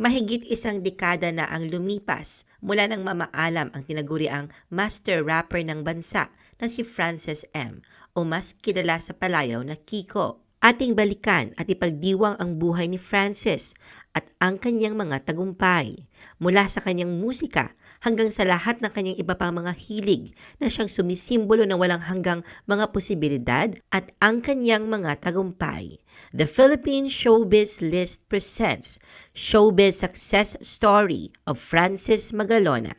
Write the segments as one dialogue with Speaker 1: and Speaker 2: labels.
Speaker 1: Mahigit isang dekada na ang lumipas mula nang mamaalam ang tinaguriang master rapper ng bansa na si Francis M. o mas kilala sa palayaw na Kiko. Ating balikan at ipagdiwang ang buhay ni Francis at ang kanyang mga tagumpay mula sa kanyang musika hanggang sa lahat ng kanyang iba pang mga hilig na siyang sumisimbolo ng walang hanggang mga posibilidad at ang kanyang mga tagumpay. The Philippine Showbiz List presents Showbiz Success Story of Francis Magalona.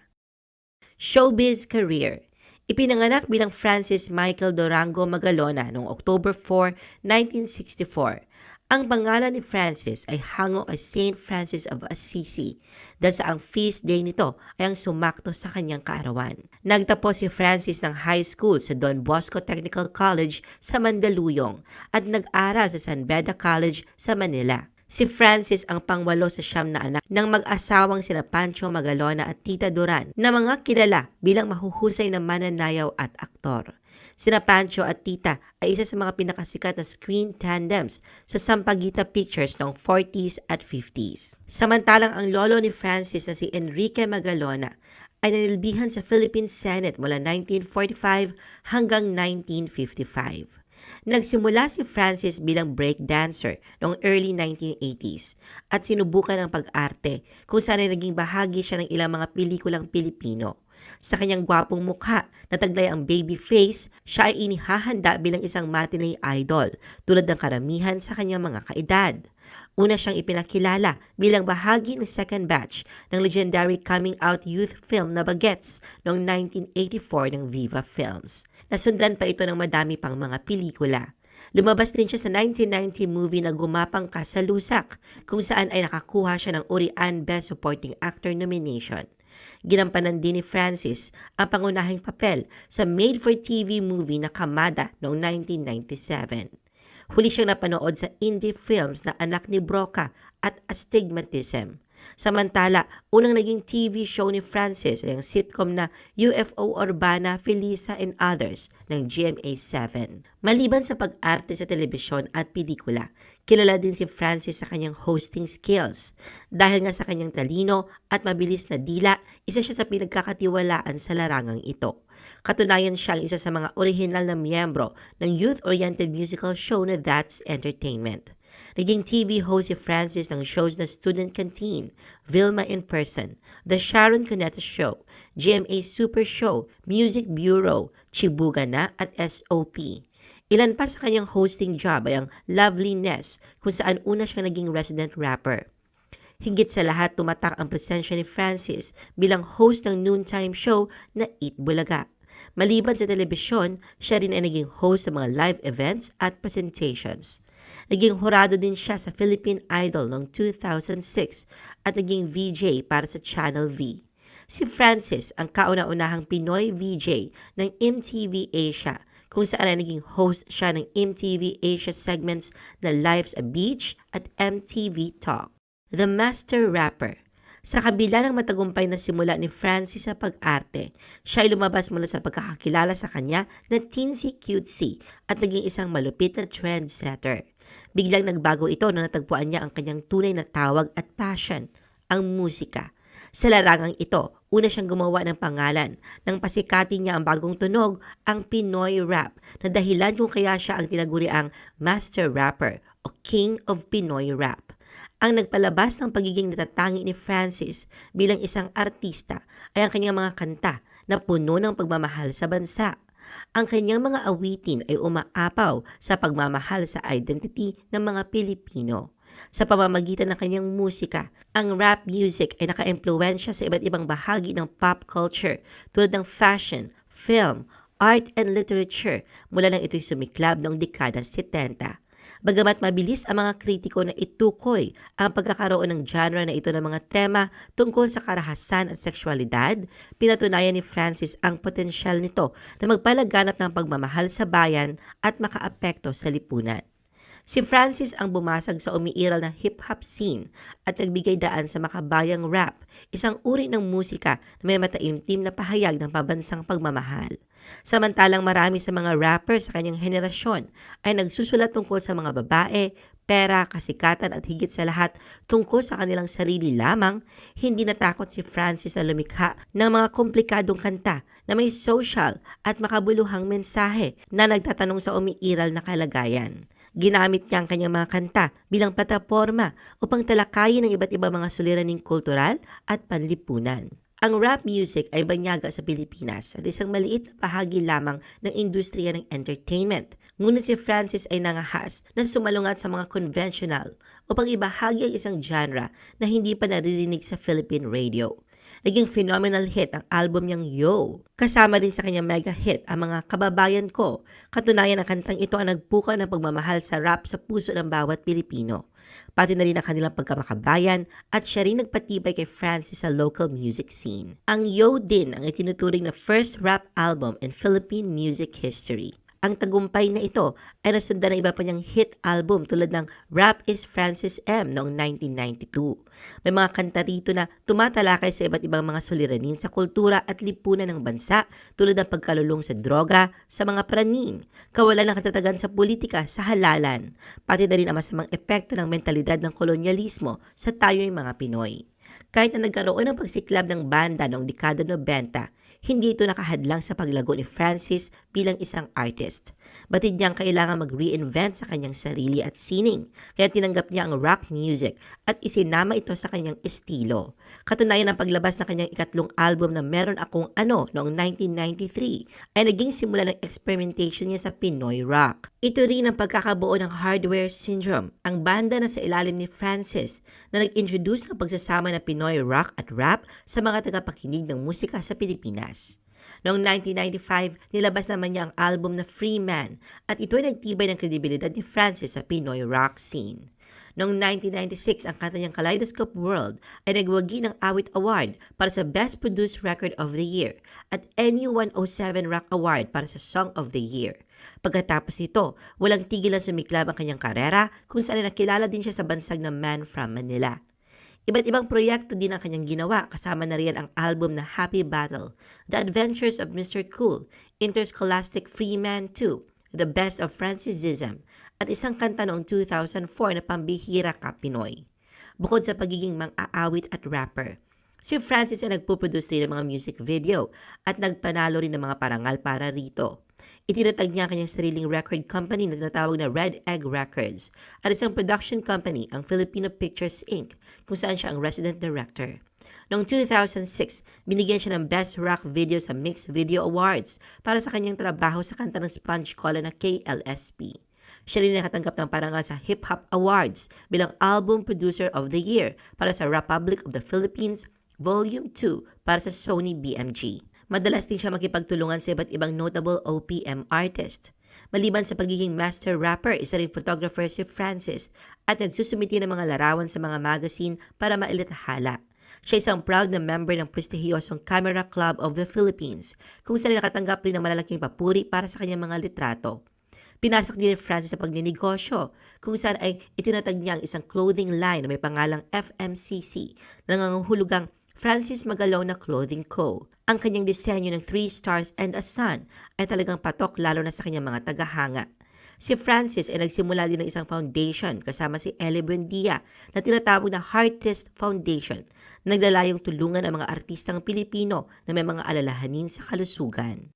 Speaker 1: Showbiz Career Ipinanganak bilang Francis Michael Dorango Magalona noong October 4, 1964. Ang pangalan ni Francis ay hango kay Saint Francis of Assisi dahil sa ang feast day nito ay ang sumakto sa kanyang kaarawan. Nagtapos si Francis ng high school sa Don Bosco Technical College sa Mandaluyong at nag-aral sa San Beda College sa Manila. Si Francis ang pangwalo sa siyam na anak ng mag-asawang sina Pancho Magalona at Tita Duran na mga kilala bilang mahuhusay na mananayaw at aktor. Sina Pancho at Tita ay isa sa mga pinakasikat na screen tandems sa Sampaguita Pictures noong 40s at 50s. Samantalang ang lolo ni Francis na si Enrique Magalona ay nanilbihan sa Philippine Senate mula 1945 hanggang 1955. Nagsimula si Francis bilang break dancer noong early 1980s at sinubukan ang pag-arte kung saan ay naging bahagi siya ng ilang mga pelikulang Pilipino. Sa kanyang gwapong mukha na taglay ang baby face, siya ay inihahanda bilang isang matinee idol tulad ng karamihan sa kanyang mga kaedad. Una siyang ipinakilala bilang bahagi ng second batch ng legendary coming out youth film na Bagets noong 1984 ng Viva Films. Nasundan pa ito ng madami pang mga pelikula. Lumabas din siya sa 1990 movie na Gumapang Ka kung saan ay nakakuha siya ng Urian Best Supporting Actor nomination. Ginampanan din ni Francis ang pangunahing papel sa made-for-TV movie na Kamada noong 1997. Huli siyang napanood sa indie films na Anak ni Broca at Astigmatism. Samantala, unang naging TV show ni Francis ay ang sitcom na UFO Urbana, Felisa and Others ng GMA7. Maliban sa pag-arte sa telebisyon at pelikula, kilala din si Francis sa kanyang hosting skills. Dahil nga sa kanyang talino at mabilis na dila, isa siya sa pinagkakatiwalaan sa larangang ito. Katunayan siya ang isa sa mga orihinal na miyembro ng youth-oriented musical show na That's Entertainment. Naging TV host si Francis ng shows na Student Canteen, Vilma in Person, The Sharon Cuneta Show, GMA Super Show, Music Bureau, Chibuga na at SOP. Ilan pa sa kanyang hosting job ay ang Loveliness kung saan una siya naging resident rapper. Higit sa lahat tumatak ang presensya ni Francis bilang host ng noontime show na Eat Bulaga. Maliban sa telebisyon, siya rin ay naging host sa mga live events at presentations. Naging hurado din siya sa Philippine Idol noong 2006 at naging VJ para sa Channel V. Si Francis ang kauna-unahang Pinoy VJ ng MTV Asia kung saan ay naging host siya ng MTV Asia segments na Life's a Beach at MTV Talk. The Master Rapper sa kabila ng matagumpay na simula ni Francis sa pag-arte, siya ay lumabas mula sa pagkakakilala sa kanya na teensy cutesy at naging isang malupit na trendsetter. Biglang nagbago ito na natagpuan niya ang kanyang tunay na tawag at passion, ang musika. Sa larangang ito, una siyang gumawa ng pangalan nang pasikatin niya ang bagong tunog, ang Pinoy Rap, na dahilan kung kaya siya ang tinaguri ang Master Rapper o King of Pinoy Rap. Ang nagpalabas ng pagiging natatangi ni Francis bilang isang artista ay ang kanyang mga kanta na puno ng pagmamahal sa bansa. Ang kanyang mga awitin ay umaapaw sa pagmamahal sa identity ng mga Pilipino. Sa pamamagitan ng kanyang musika, ang rap music ay naka-impluensya sa iba't ibang bahagi ng pop culture tulad ng fashion, film, art and literature mula nang ito'y sumiklab noong dekada 70. Bagamat mabilis ang mga kritiko na itukoy ang pagkakaroon ng genre na ito ng mga tema tungkol sa karahasan at sexualidad, pinatunayan ni Francis ang potensyal nito na magpalaganap ng pagmamahal sa bayan at makaapekto sa lipunan. Si Francis ang bumasag sa umiiral na hip-hop scene at nagbigay daan sa makabayang rap, isang uri ng musika na may mataimtim na pahayag ng pabansang pagmamahal. Samantalang marami sa mga rapper sa kanyang henerasyon ay nagsusulat tungkol sa mga babae, pera, kasikatan at higit sa lahat tungkol sa kanilang sarili lamang, hindi natakot si Francis na lumikha ng mga komplikadong kanta na may social at makabuluhang mensahe na nagtatanong sa umiiral na kalagayan. Ginamit niya ang kanyang mga kanta bilang plataforma upang talakayin ang iba't ibang mga suliraning kultural at panlipunan. Ang rap music ay banyaga sa Pilipinas at isang maliit na bahagi lamang ng industriya ng entertainment. Ngunit si Francis ay nangahas na sumalungat sa mga conventional upang ibahagi ang isang genre na hindi pa naririnig sa Philippine radio. Naging phenomenal hit ang album niyang Yo. Kasama rin sa kanyang mega hit ang mga kababayan ko. Katunayan ang kantang ito ang nagpuka ng pagmamahal sa rap sa puso ng bawat Pilipino. Pati na rin ang kanilang pagkamakabayan at siya rin nagpatibay kay Francis sa local music scene. Ang Yo din ang itinuturing na first rap album in Philippine music history. Ang tagumpay na ito ay nasundan ng iba pa niyang hit album tulad ng Rap is Francis M noong 1992. May mga kanta rito na tumatalakay sa iba't ibang mga suliranin sa kultura at lipunan ng bansa tulad ng pagkalulong sa droga, sa mga praning, kawalan ng katatagan sa politika, sa halalan, pati na rin ang masamang epekto ng mentalidad ng kolonyalismo sa tayo'y mga Pinoy. Kahit na nagkaroon ng pagsiklab ng banda noong dekada 90, hindi ito nakahadlang sa paglago ni Francis bilang isang artist. Batid niyang kailangan mag-reinvent sa kanyang sarili at sining, kaya tinanggap niya ang rock music at isinama ito sa kanyang estilo. Katunayan ng paglabas ng kanyang ikatlong album na Meron Akong Ano noong 1993 ay naging simula ng experimentation niya sa Pinoy rock. Ito rin ang pagkakabuo ng Hardware Syndrome, ang banda na sa ilalim ni Francis na nag-introduce ng pagsasama ng Pinoy rock at rap sa mga tagapakinig ng musika sa Pilipinas. Noong 1995, nilabas naman niya ang album na Free Man at ito ay nagtibay ng kredibilidad ni Francis sa Pinoy rock scene. Noong 1996, ang kanta niyang Kaleidoscope World ay nagwagi ng Awit Award para sa Best Produced Record of the Year at NU107 Rock Award para sa Song of the Year. Pagkatapos nito, walang tigil ang sumiklab ang kanyang karera kung saan nakilala din siya sa bansag ng Man from Manila. Iba't ibang proyekto din ang kanyang ginawa kasama na riyan ang album na Happy Battle, The Adventures of Mr. Cool, Interscholastic Freeman 2, The Best of Francisism, at isang kanta noong 2004 na Pambihira Ka Pinoy. Bukod sa pagiging mang-aawit at rapper, si Francis ay nagpo-produce rin ng mga music video at nagpanalo rin ng mga parangal para rito. Itinatag niya ang kanyang sariling record company na tinatawag na Red Egg Records at isang production company, ang Filipino Pictures Inc., kung saan siya ang resident director. Noong 2006, binigyan siya ng Best Rock Video sa Mix Video Awards para sa kanyang trabaho sa kanta ng Sponge Cola na KLSP. Siya rin nakatanggap ng parangal sa Hip Hop Awards bilang Album Producer of the Year para sa Republic of the Philippines Volume 2 para sa Sony BMG. Madalas din siya makipagtulungan sa iba't ibang notable OPM artist. Maliban sa pagiging master rapper, isa rin photographer si Francis at nagsusumiti ng mga larawan sa mga magazine para mailitahala. Siya isang proud na member ng prestihiyosong Camera Club of the Philippines, kung saan nakatanggap rin ng malalaking papuri para sa kanyang mga litrato. Pinasok din ni Francis sa pagninegosyo, kung saan ay itinatag niya ang isang clothing line na may pangalang FMCC na nangangahulugang Francis Magalona Clothing Co. Ang kanyang disenyo ng Three Stars and a Sun ay talagang patok lalo na sa kanyang mga tagahanga. Si Francis ay nagsimula din ng isang foundation kasama si Ellie Buendia na tinatawag na Heartist Foundation. Naglalayong tulungan ang mga artistang Pilipino na may mga alalahanin sa kalusugan.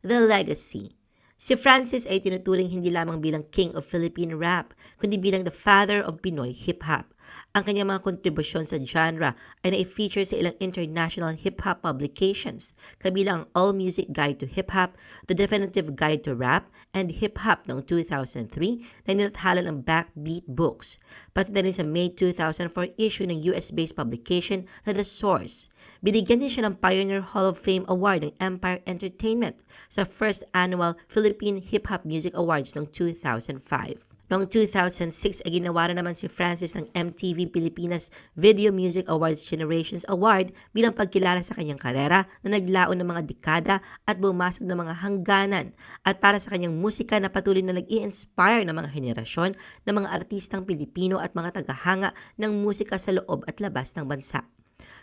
Speaker 1: The Legacy Si Francis ay tinuturing hindi lamang bilang king of Philippine rap, kundi bilang the father of Pinoy hip-hop. Ang kanyang mga kontribusyon sa genre ay na-feature sa ilang international hip-hop publications, kabilang ang All Music Guide to Hip-Hop, The Definitive Guide to Rap, and Hip-Hop noong 2003 na nilathala ng Backbeat Books, pati na rin sa May 2004 issue ng US-based publication na The Source. Binigyan din siya ng Pioneer Hall of Fame Award ng Empire Entertainment sa first annual Philippine Hip Hop Music Awards noong 2005. Noong 2006 ay ginawa naman si Francis ng MTV Pilipinas Video Music Awards Generations Award bilang pagkilala sa kanyang karera na naglaon ng mga dekada at bumasag ng mga hangganan at para sa kanyang musika na patuloy na nag-i-inspire ng mga henerasyon ng mga artistang Pilipino at mga tagahanga ng musika sa loob at labas ng bansa.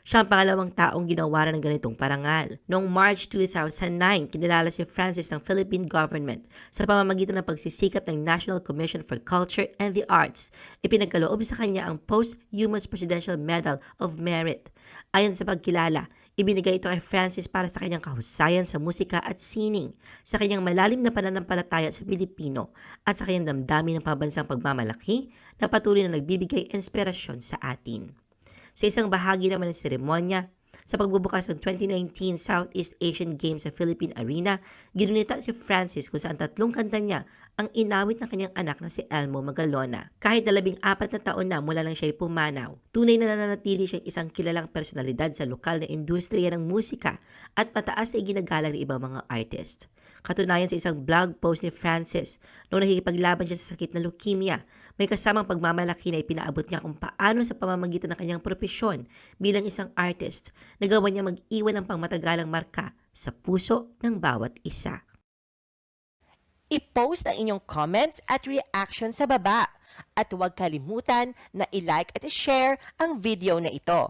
Speaker 1: Siya ang pangalawang taong ginawa ng ganitong parangal. Noong March 2009, kinilala si Francis ng Philippine government sa pamamagitan ng pagsisikap ng National Commission for Culture and the Arts. Ipinagkaloob sa kanya ang Posthumous Presidential Medal of Merit. Ayon sa pagkilala, Ibinigay ito kay Francis para sa kanyang kahusayan sa musika at sining, sa kanyang malalim na pananampalataya sa Pilipino, at sa kanyang damdamin ng pabansang pagmamalaki na patuloy na nagbibigay inspirasyon sa atin. Sa isang bahagi naman ng seremonya, sa pagbubukas ng 2019 Southeast Asian Games sa Philippine Arena, ginunita si Francis kung saan tatlong kanta niya ang inawit ng kanyang anak na si Elmo Magalona. Kahit na labing apat na taon na mula nang siya'y pumanaw, tunay na nananatili siyang isang kilalang personalidad sa lokal na industriya ng musika at pataas na iginagalang ng ibang mga artist. Katunayan sa isang blog post ni Francis, noong nakikipaglaban siya sa sakit na leukemia, may kasamang pagmamalaki na ipinaabot niya kung paano sa pamamagitan ng kanyang propesyon bilang isang artist, nagawa niya mag-iwan ng pangmatagalang marka sa puso ng bawat isa.
Speaker 2: I-post ang inyong comments at reaction sa baba. At huwag kalimutan na i-like at i-share ang video na ito.